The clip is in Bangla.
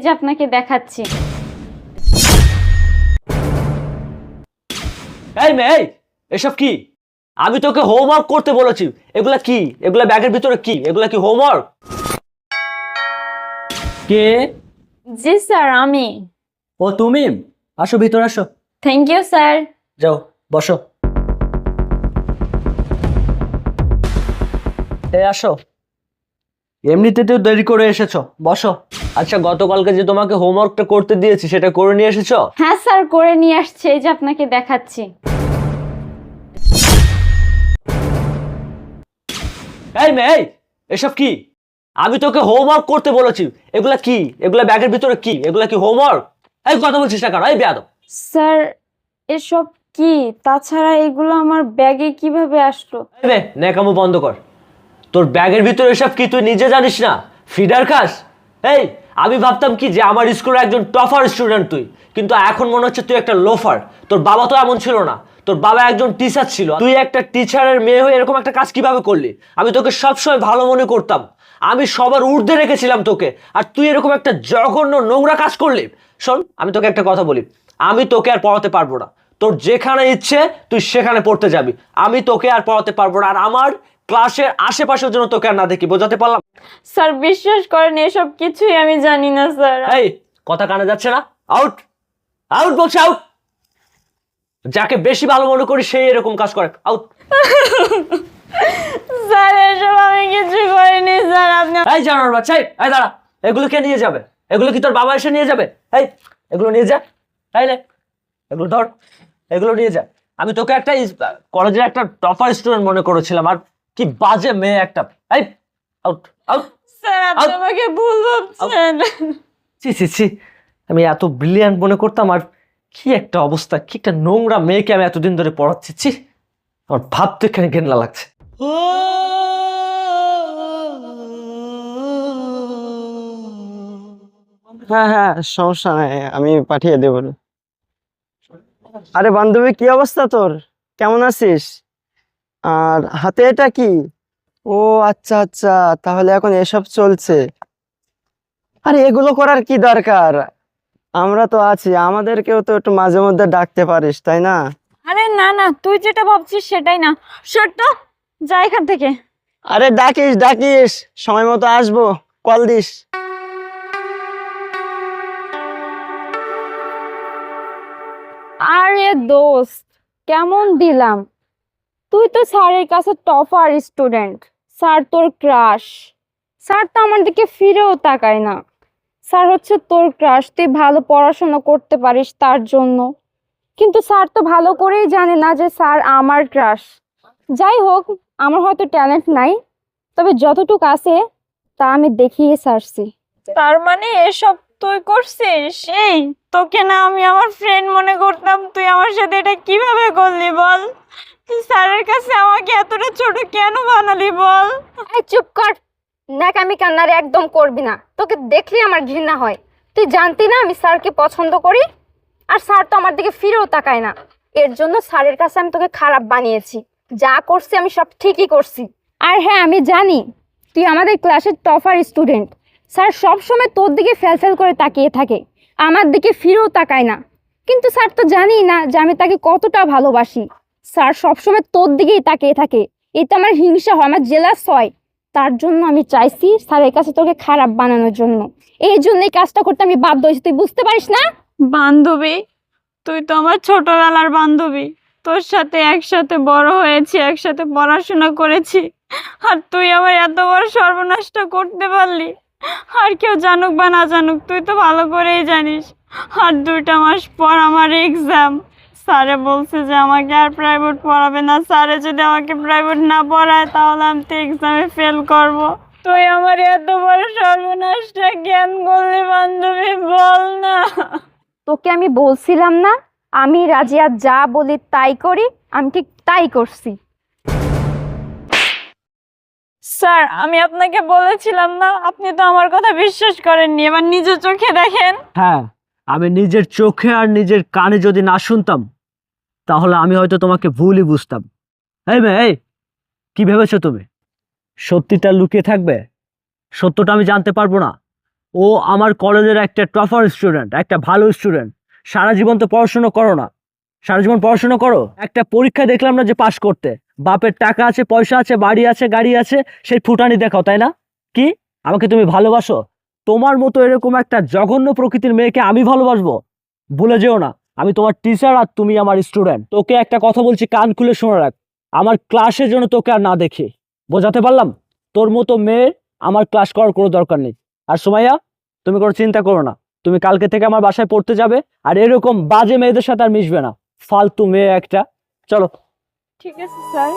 এই যে আপনাকে দেখাচ্ছি। এই মেয়ে এসব কি? আমি তোকে হোমওয়ার্ক করতে বলেছি। এগুলা কি? এগুলা ব্যাগের ভিতরে কি? এগুলা কি হোমওয়ার্ক কে? জি স্যার আমি। ও তুমি? আসো ভিতরে আসো। Thank you sir. যাও বসো। এই আসো। এমনিতে তো দেরি করে এসেছ বসো। আচ্ছা গতকালকে যে তোমাকে হোমওয়ার্কটা করতে দিয়েছি সেটা করে নিয়ে এসেছ? হ্যাঁ স্যার করে নিয়ে আসছে এই যে আপনাকে দেখাচ্ছি। এই মেয়ে এই, এসব কি? আমি তোকে হোমওয়ার্ক করতে বলেছি। এগুলা কি? এগুলা ব্যাগের ভিতরে কি? এগুলা কি হোমওয়ার্ক এই কথা বলছিস না কেন? এই বেয়াদব। স্যার এসব কি? তাছাড়া এগুলো আমার ব্যাগে কীভাবে আসলো? এই বে ন্যাকামো বন্ধ কর। তোর ব্যাগের ভিতরে এসব কি তুই নিজে জানিস না? ফিডার খাস? এই, আমি ভাবতাম কি যে আমার স্কুলের একজন টফার স্টুডেন্ট তুই, কিন্তু এখন মনে হচ্ছে তুই একটা লোফার। তোর বাবা তো এমন ছিল না। তোর বাবা একজন টিচার ছিল। তুই একটা টিচারের মেয়ে হয়ে এরকম একটা কাজ কীভাবে করলি? আমি তোকে সবসময় ভালো মনে করতাম। আমি সবার ঊর্ধ্বে রেখেছিলাম তোকে, আর তুই এরকম একটা জঘন্য নোংরা কাজ করলি। শোন, আমি তোকে একটা কথা বলি। আমি তোকে আর পড়াতে পারব না। তোর যেখানে ইচ্ছে, তুই সেখানে পড়তে যাবি। আমি তোকে আর পড়াতে পারব না। আর আমার ক্লাসের আশেপাশের জন্য তোকে আর না দেখি বোঝাতে পারলাম? স্যার বিশ্বাস করেন এসব কিছুই আমি জানি না স্যার। এই কথা কানে যাচ্ছে না? আউট আউট বলছে আউট যাকে বেশি ভালো মনে করি সেই এরকম কাজ করে। আউট স্যার এসব আমি কিছু করিনি স্যার আপনি এই জানার বাচ্চা এই, এই দাঁড়া এগুলো কে নিয়ে যাবে? এগুলো কি তোর বাবা এসে নিয়ে যাবে? এই এগুলো নিয়ে যা তাই নে এগুলো ধর এগুলো নিয়ে যা। আমি তোকে একটা কলেজের একটা টপার স্টুডেন্ট মনে করেছিলাম আর কি বাজে মেয়ে একটা। এই আউট আউট স্যার আপনি আউ- আমাকে ভুল ভাবছেন। ছি ছি ছি আমি এত ব্রিলিয়ান্ট মনে করতাম আর কি একটা অবস্থা কি একটা নোংরা মেয়েকে আমি এতদিন ধরে পড়াচ্ছি ছি। আমার ভাবতে এখানে ঘেন্না লাগছে। হ্যাঁ হ্যাঁ সমস্যা নাই আমি পাঠিয়ে দেবো। আরে বান্ধবী কি অবস্থা তোর? কেমন আছিস? আর হাতে এটা কি? ও আচ্ছা আচ্ছা তাহলে এখন এসব চলছে। আরে এগুলো করার কি দরকার? আমরা তো আছি আমাদেরকেও তো একটু মাঝে মধ্যে ডাকতে পারিস তাই না? আরে না না তুই যেটা ভাবছিস সেটাই না। সত্য? যা এখান থেকে। আরে ডাকিস ডাকিস সময় মতো আসব কল দিস। আরে দোস্ত কেমন দিলাম? তুই তো স্যারের কাছে টপার স্টুডেন্ট স্যার তোর ক্রাশ স্যার তো আমার দিকে ফিরেও তাকায় না। স্যার হচ্ছে তোর ক্রাশ তুই ভালো পড়াশোনা করতে পারিস তার জন্য। কিন্তু স্যার তো ভালো করেই জানে না যে স্যার আমার ক্রাশ যাই হোক আমার হয়তো ট্যালেন্ট নাই তবে যতটুকু আছে তা আমি দেখিয়ে সারছি। তার মানে এসব তুই করছিস? এই তোকে না আমি আমার ফ্রেন্ড মনে করতাম। তুই আমার সাথে এটা কীভাবে করলি বল? স্যারের কাছে আমাকে এতটা ছোট কেন বানালি বল? এই চুপ কর। আমি কান্নারে একদম করবি না। তোকে দেখলে আমার ঘৃণা হয়। তুই জানতি না আমি স্যারকে পছন্দ করি? আর স্যার তো আমার দিকে ফিরেও তাকায় না। এর জন্য স্যারের কাছে আমি তোকে খারাপ বানিয়েছি। যা করছি আমি সব ঠিকই করছি। আর হ্যাঁ আমি জানি। তুই আমাদের ক্লাসের টপার স্টুডেন্ট। স্যার সবসময় তোর দিকে ফেল ফেল করে তাকিয়ে থাকে। আমার দিকে ফিরেও তাকায় না। কিন্তু স্যার তো জানি না যে আমি তাকে কতটা ভালোবাসি। স্যার, সবসময় তোর দিকেই তাকিয়ে থাকে। এতে আমার হিংসা হয়, আমার জেলাস হয়। তার জন্য আমি চাইছি স্যারের কাছে তোকে খারাপ বানানোর জন্য। এই জন্য এই কাজটা করতে আমি বাধ্য হয়েছি। তুই বুঝতে পারিস না? বান্ধবী, তুই তো আমার ছোটবেলার বান্ধবী। তোর সাথে একসাথে বড় হয়েছি, একসাথে পড়াশোনা করেছি। আর তুই আমার এত বড় সর্বনাশটা করতে পারলি। আর কেউ জানুক বা না জানুক, তুই তো ভালো করেই জানিস। আর দুইটা মাস পর আমার এক্সাম স্যারে বলছে যে আমাকে আর প্রাইভেট পড়াবে না। স্যারে যদি আমাকে প্রাইভেট না পড়ায় তাহলে আমি তো এক্সামে ফেল করব। তুই আমার এত বড় সর্বনাশটা জ্ঞান করলি বান্ধবী বল না। তোকে আমি বলছিলাম না আমি রাজিয়া যা বলি তাই করি আমি ঠিক তাই করছি। স্যার আমি আপনাকে বলেছিলাম না আপনি তো আমার কথা বিশ্বাস করেননি এবার নিজের চোখে দেখেন। হ্যাঁ। আমি নিজের চোখে আর নিজের কানে যদি না শুনতাম, তাহলে আমি হয়তো তোমাকে ভুলই বুঝতাম। এই মেয়ে, এই, কি ভেবেছো তুমি? সত্যিটা লুকিয়ে থাকবে? সত্যটা আমি জানতে পারব না। ও আমার কলেজের একটা টপার স্টুডেন্ট, একটা ভালো স্টুডেন্ট। সারা জীবন তো পড়াশুনো করো না। সারা জীবন পড়াশুনো করো? একটা পরীক্ষা দেখলাম না যে পাশ করতে। বাপের টাকা আছে, পয়সা আছে, বাড়ি আছে, গাড়ি আছে, সেই ফুটানি দেখাও, তাই না? কি? আমাকে তুমি ভালোবাসো? তোমার মতো এরকম একটা জঘন্য প্রকৃতির মেয়েকে আমি ভালোবাসবো। ভুলে যেও না, আমি তোমার টিচার আর তুমি আমার স্টুডেন্ট তোকে একটা কথা বলছি, কান খুলে শুনে রাখ। আমার ক্লাসের জন্য তোকে আর না দেখি। বোঝাতে পারলাম? তোর মতো মেয়ে আমার ক্লাস করার কোনো দরকার নেই। আর সুমাইয়া, তুমি কোনো চিন্তা করো না। তুমি কালকে থেকে আমার বাসায় পড়তে যাবে আর এরকম বাজে মেয়েদের সাথে আর মিশবে না। ফালতু মেয়ে একটা। চলো। ঠিক আছে স্যার